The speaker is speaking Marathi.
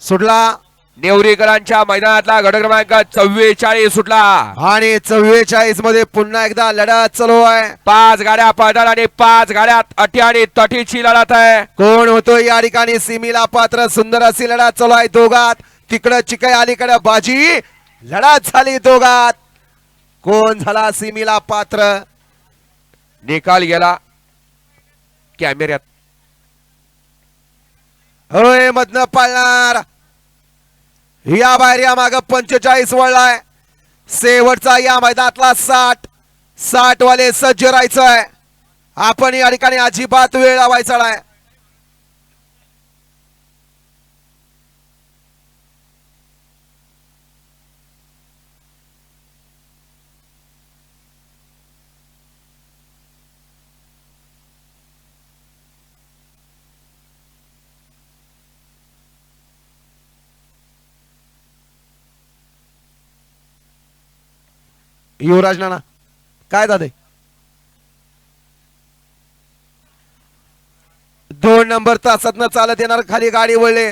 सुटला. नेवरीकरांच्या मैदानातला गट क्रमांक चव्वेचाळीस सुटला. आणि चव्वेचाळीसमध्ये पुन्हा एकदा लढत चालू आहे. पाच गाड्या पळतात आणि पाच गाड्यात अटी आणि तटीची लढत आहे. कोण होतो या ठिकाणी? सिमीला पात्र सुंदर अशी लढत चालू आहे दोघात. तिकडं चिकय अलीकडे बाजी. लढत झाली दोघात. कोण झाला सिमीला पात्र? निकाल गेला. कॅमेऱ्यात. होय मधनं पाळणार. या बाहेर या माग पंचेचाळीस वळलाय शेवटचा या मैदानातला साठ. साठ वाले सज्ज राहायचं आहे आपण या ठिकाणी अजिबात वेळ लावायचा नाही. युवराज नाना. काय दादे? दोन नंबर तासात चालत येणार खाली गाडी वळले.